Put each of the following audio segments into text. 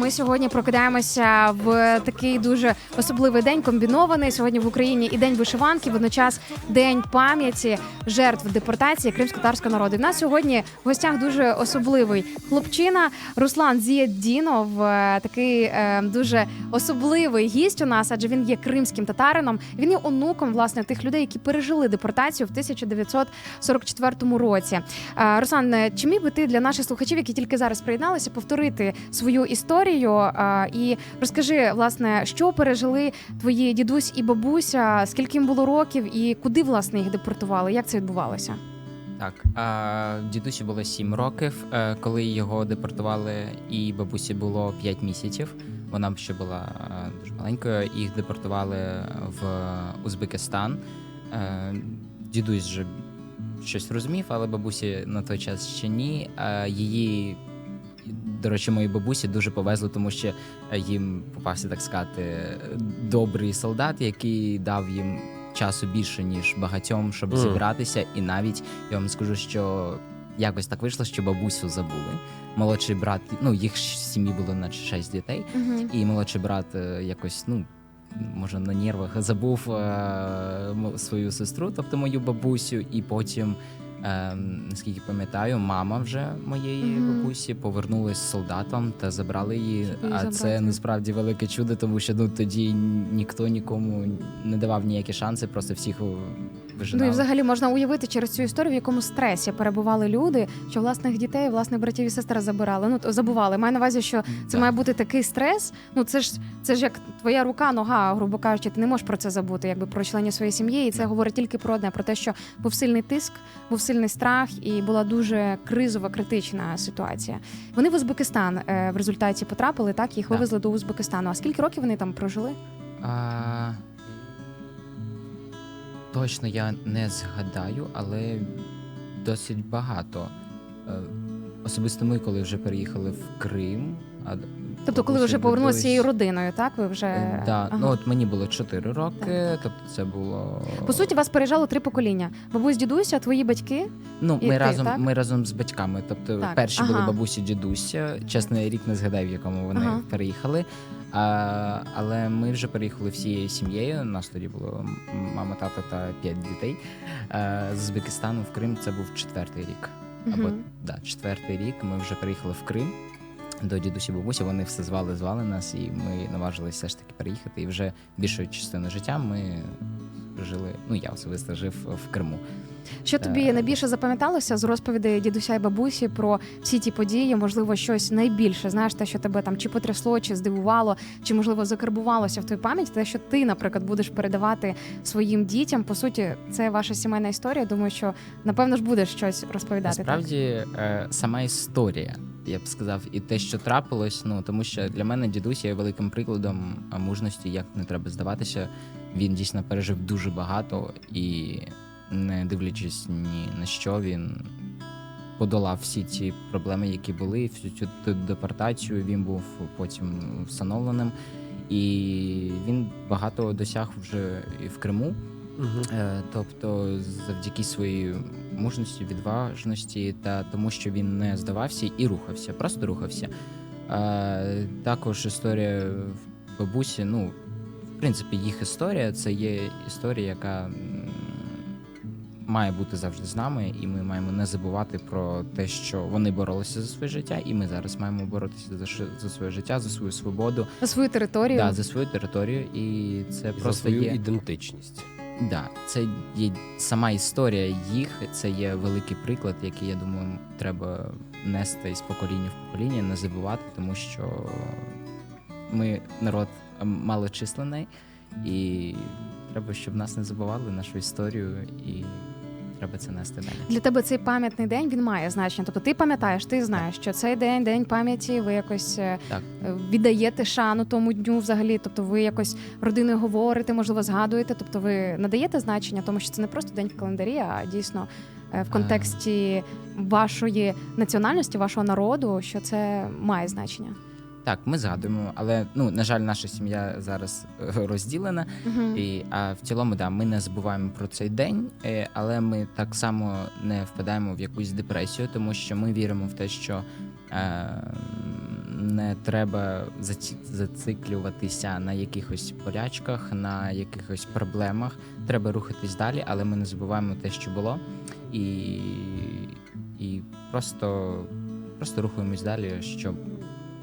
Ми сьогодні прокидаємося в такий дуже особливий день, комбінований. Сьогодні в Україні і день вишиванки, водночас день пам'яті жертв депортації кримсько-татарського народу. І в нас сьогодні в гостях дуже особливий хлопчина Руслан Зієддінов. Е, Такий е, дуже особливий гість у нас, адже він є кримським татарином. Він є онуком власне тих людей, які пережили депортацію в 1944 році. Е, Руслан, е, чи міг би ти для наших слухачів, які тільки зараз приєдналися, повторити свою історію е, і розкажи, власне, що пережили твої дідусь і бабуся, скільки їм було років, і куди власне їх депортували? Як це відбувалося? Так, а дідусі було 7 років, е, коли його депортували, і бабусі було 5 місяців. Вона ще була е, дуже маленькою. Їх депортували в Узбекистан. Е, Дідусь вже щось розумів, але бабусі на той час ще ні. Її, до речі, моїй бабусі дуже повезло, тому що їм попався, так сказати, добрий солдат, який дав їм часу більше, ніж багатьом, щоб Мгм. зібратися. І навіть я вам скажу, що якось так вийшло, що бабусю забули. Молодший брат, ну їх в сім'ї було наче шість дітей, і молодший брат е, якось, ну. Може, на нервах забув е, свою сестру, тобто мою бабусю, і потім, е, наскільки пам'ятаю, мама вже моєї Мгм. бабусі повернулась з солдатом та забрали її. Щоб а забрати. це насправді велике чудо, тому що ну тоді ніхто нікому не давав ніякі шанси, просто всіх Ну і взагалі можна уявити через цю історію, в якому стресі перебували люди, що власних дітей, власних братів і сестер забирали. Ну забували. Маю на увазі, що це Да. має бути такий стрес. Ну це ж це ж як твоя рука, нога, грубо кажучи, ти не можеш про це забути, якби про членів своєї сім'ї. І це говорить тільки про одне: про те, що був сильний тиск, був сильний страх, і була дуже кризова, критична ситуація. Вони в Узбекистан е, в результаті потрапили. Так їх вивезли до Узбекистану. А скільки років вони там прожили? А... Точно я не згадаю, але досить багато. Е, Особисто ми, коли вже переїхали в Крим. А Тобто, коли ви вже повернулися цією родиною, так ви вже Е, Да, Ага. ну от мені було 4 роки, Так, тобто це було. По суті, вас переїжджало три покоління: бабусь, дідуся, твої батьки. ну, ми ти, разом, так? ми разом з батьками. Тобто, Так, перші були ага. бабусі, дідуся. Чесно, я рік не згадав, в якому вони Ага. переїхали. А, але ми вже переїхали всією сім'єю. У нас тоді було мама, тата та п'ять дітей. А, з Узбекистану в Крим це був четвертий рік. Або Мгм. да, четвертий рік ми вже приїхали в Крим. До дідусі бабусі вони все звали, звали нас, і ми наважилися все ж таки переїхати. І вже більшу частину життя ми жили. Ну я особисто жив в Криму. Що тобі Е. найбільше запам'яталося з розповідей дідуся і бабусі про всі ті події? Можливо, щось найбільше знаєш, те, що тебе там чи потрясло, чи здивувало, чи можливо закарбувалося в твою пам'ять, те, що ти, наприклад, будеш передавати своїм дітям. По суті, це ваша сімейна історія. Думаю, що напевно ж будеш щось розповідати. Насправді, е, сама історія, я б сказав, і те, що трапилось, ну тому що для мене дідусь є великим прикладом мужності, як не треба здаватися. Він дійсно пережив дуже багато і, не дивлячись ні на що, він подолав всі ті проблеми, які були, всю цю депортацію. Він був потім встановленим. І він багато досяг вже і в Криму. Е, Тобто, завдяки своїй мужності, відважності та тому, що він не здавався і рухався, просто рухався. Е, Також історія в бабусі. Ну, в принципі, їх історія це є історія, яка має бути завжди з нами, і ми маємо не забувати про те, що вони боролися за своє життя, і ми зараз маємо боротися за ши- за своє життя, за свою свободу, За свою територію. да, за свою територію, і це І за свою є. ідентичність. Да, це є сама історія їх. Це є великий приклад, який я думаю, треба нести з покоління в покоління, не забувати, тому що ми народ малочисленний, і треба, щоб нас не забували нашу історію, і треба це нести далі. Для тебе цей пам'ятний день він має значення. Тобто ти пам'ятаєш, ти знаєш, що цей день, день пам'яті, ви якось е, Так. е, віддаєте шану тому дню взагалі. Тобто ви якось родиною говорите, можливо, згадуєте. Тобто ви надаєте значення, тому що це не просто день в календарі, а дійсно е, в контексті вашої національності, вашого народу, що це має значення. Так, ми згадуємо, але ну на жаль, наша сім'я зараз е, розділена. Угу. І, а в цілому, да, ми не забуваємо про цей день, е, але ми так само не впадаємо в якусь депресію, тому що ми віримо в те, що е, не треба зациклюватися на якихось болячках, на якихось проблемах. Треба рухатись далі, але ми не забуваємо те, що було, і, і просто, просто рухаємось далі, щоб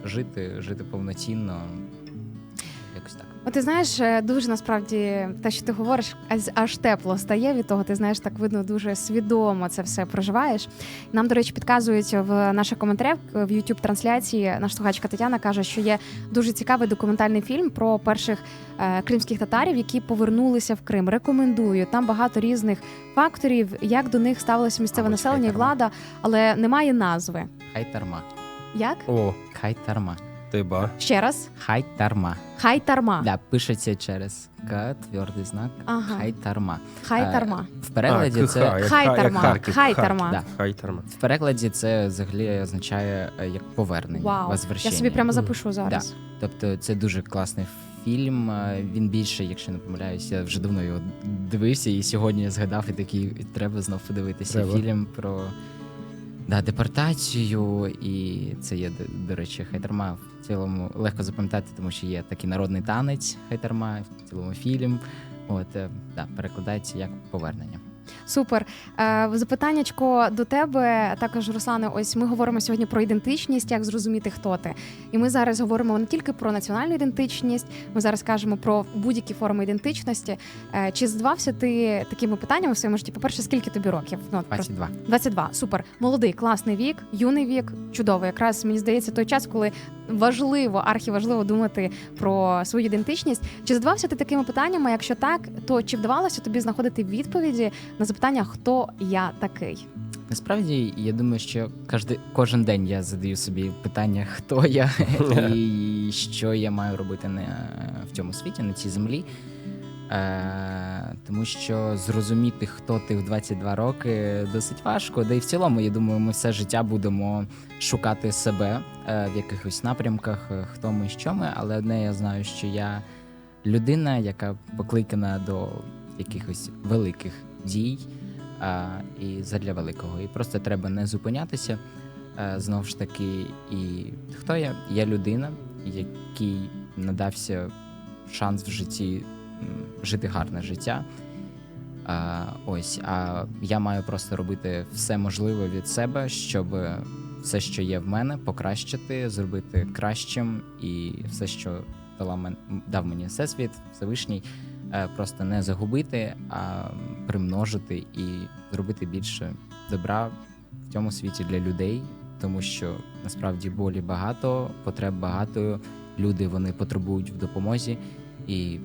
жити, жити повноцінно. Якось так. От ти знаєш, е, дуже насправді те, що ти говориш, аж, тепло стає від того. Ти знаєш, так видно, дуже свідомо це все проживаєш. Нам, до речі, підказують в наших коментарях в youtube трансляції. Наша слухачка Тетяна каже, що є дуже цікавий документальний фільм про перших е, кримських татарів, які повернулися в Крим. Рекомендую. Там багато різних факторів, як до них ставилося місцеве населення і влада, але немає назви. Хай тарма. Як О, Хай тарма. ти ба. ще раз? Хай тарма. Хай тарма. Да, пишеться через К, твердий знак. Ага. Хай тарма. Хай Е, тарма. В перекладі а, це КХ, як Хай Ха- як Харків, хай Да. Хай тарма. в перекладі це взагалі означає е, як повернення. Вау. Я возвращення. собі прямо запишу зараз. Тобто це дуже класний фільм. е, Він більше, якщо не помиляюсь, я вже давно його дивився, і сьогодні я згадав і такий треба знов подивитися Треба. фільм про да, депортацію. І це є, до, речі, хайтерма в цілому легко запам'ятати, тому що є такий народний танець хайтерма, в цілому фільм. От е, да, перекладається як повернення. Супер. Е, запитаннячко до тебе також, Руслане. Ось ми говоримо сьогодні про ідентичність, як зрозуміти, хто ти. І ми зараз говоримо не тільки про національну ідентичність, ми зараз кажемо про будь-які форми ідентичності. Е, чи задавався ти такими питаннями в своєму житті? По-перше, скільки тобі років? Ну, от 22. 22. Супер. Молодий, класний вік, юний вік, чудово. Якраз мені здається, той час, коли важливо, архіважливо думати про свою ідентичність. Чи задавався ти такими питаннями? Якщо так, то чи вдавалося тобі знаходити відповіді на запитання, хто я такий? Насправді, я думаю, що кожен, кожен день я задаю собі питання, хто я і що я маю робити на, в цьому світі, на цій землі. Е, тому що зрозуміти, хто ти в 22 роки, досить важко. Да і в цілому, я думаю, ми все життя будемо шукати себе е, в якихось напрямках, е, хто ми, що ми. Але одне я знаю, що я людина, яка покликана до якихось великих дій а, і задля великого. І просто треба не зупинятися. А, знову ж таки, і хто я? Я людина, який надався шанс в житті жити гарне життя. А, ось, а я маю просто робити все можливе від себе, щоб все, що є в мене, покращити, зробити кращим, і все, що дала мен, дав мені всесвіт, Всевишній, е, просто не загубити, а примножити і зробити більше добра в цьому світі для людей, тому що насправді болі багато, потреб багато. Люди вони потребують в допомозі, і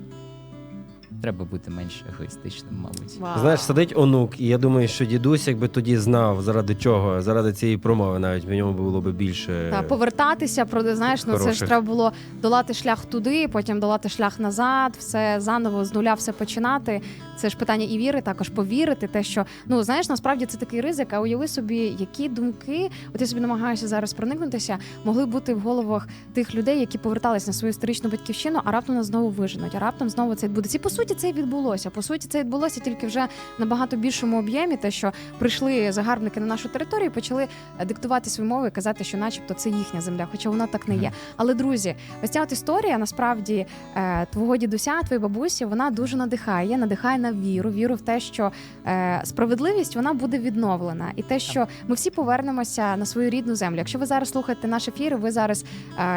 треба бути менш егоїстичним, мабуть. Вау. Знаєш, сидить онук, і я думаю, що дідусь, якби тоді знав, заради чого, заради цієї промови, навіть в ньому було б більше. Та, повертатися, про знаєш, ну це ж хороших. треба було долати шлях туди, потім долати шлях назад, все заново з нуля все починати. Це ж питання і віри, також повірити, те, що ну знаєш, насправді це такий ризик. А уяви собі, які думки, от я собі намагаюся зараз проникнутися, могли бути в головах тих людей, які повертались на свою історичну батьківщину, а раптом нас знову виженуть, а раптом знову це відбудеться. І по суті, це і відбулося. По суті, це відбулося тільки вже набагато більшому об'ємі, те, що прийшли загарбники на нашу територію, і почали е, диктувати свою мову і казати, що, начебто, це їхня земля, хоча вона так не є. Але друзі, ось ця от історія насправді е, твого дідуся, твоєї бабусі, вона дуже надихає, надихає на віру, віру в те, що е, справедливість вона буде відновлена, і те, що ми всі повернемося на свою рідну землю. Якщо ви зараз слухаєте наш ефір, ви зараз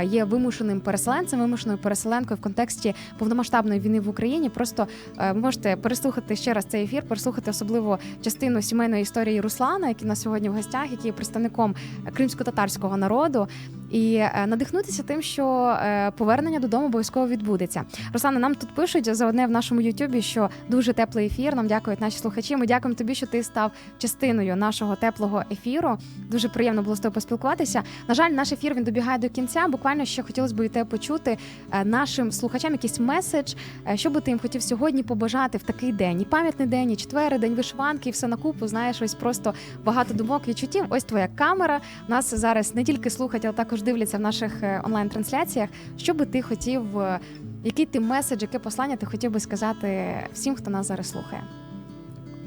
є вимушеним переселенцем, вимушеною переселенкою в контексті повномасштабної війни в Україні. Просто е, можете переслухати ще раз цей ефір, переслухати особливо частину сімейної історії Руслана, який у нас сьогодні в гостях, який є представником кримсько-татарського народу. І е, надихнутися тим, що е, повернення додому обов'язково відбудеться. Руслана, нам тут пишуть за одне в нашому Ютубі, що дуже теплий ефір. Нам дякують наші слухачі. Ми дякуємо тобі, що ти став частиною нашого теплого ефіру. Дуже приємно було з тобою поспілкуватися. На жаль, наш ефір він добігає до кінця. Буквально ще хотілося б від тебе почути е, нашим слухачам якийсь меседж, що би ти їм хотів сьогодні побажати в такий день. І пам'ятний день, і четвер, день вишиванки, і все на купу. Знаєш, ось просто багато думок, відчуттів. Ось твоя камера. Нас зараз не тільки слухають, але також дивляться в наших е, онлайн-трансляціях. Що би ти хотів, е, який ти меседж, яке послання ти хотів би сказати всім, хто нас зараз слухає?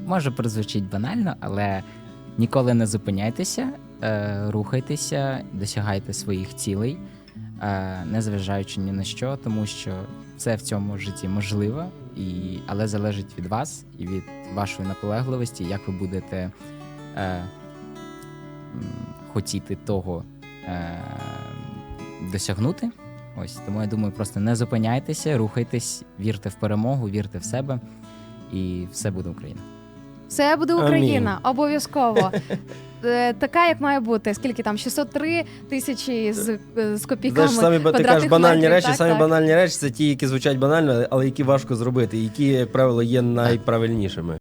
Може прозвучить банально, але ніколи не зупиняйтеся, е, рухайтеся, досягайте своїх цілей. незважаючи ні на що, тому що все в цьому житті можливо, і, але залежить від вас і від вашої наполегливості, як ви будете хотіти того е, досягнути. Ось тому я думаю, просто не зупиняйтеся, рухайтесь, вірте в перемогу, вірте в себе, і все буде Україна. Все буде Україна, обов'язково. Е, Така, як має бути. Скільки там? 603 тисячі з, е, з копійками. Знаєш, самі ба- ти квадратних кажеш банальні метрів, речі, так, самі так. банальні речі це ті, які звучать банально, але які важко зробити, і які, як правило, є найправильнішими.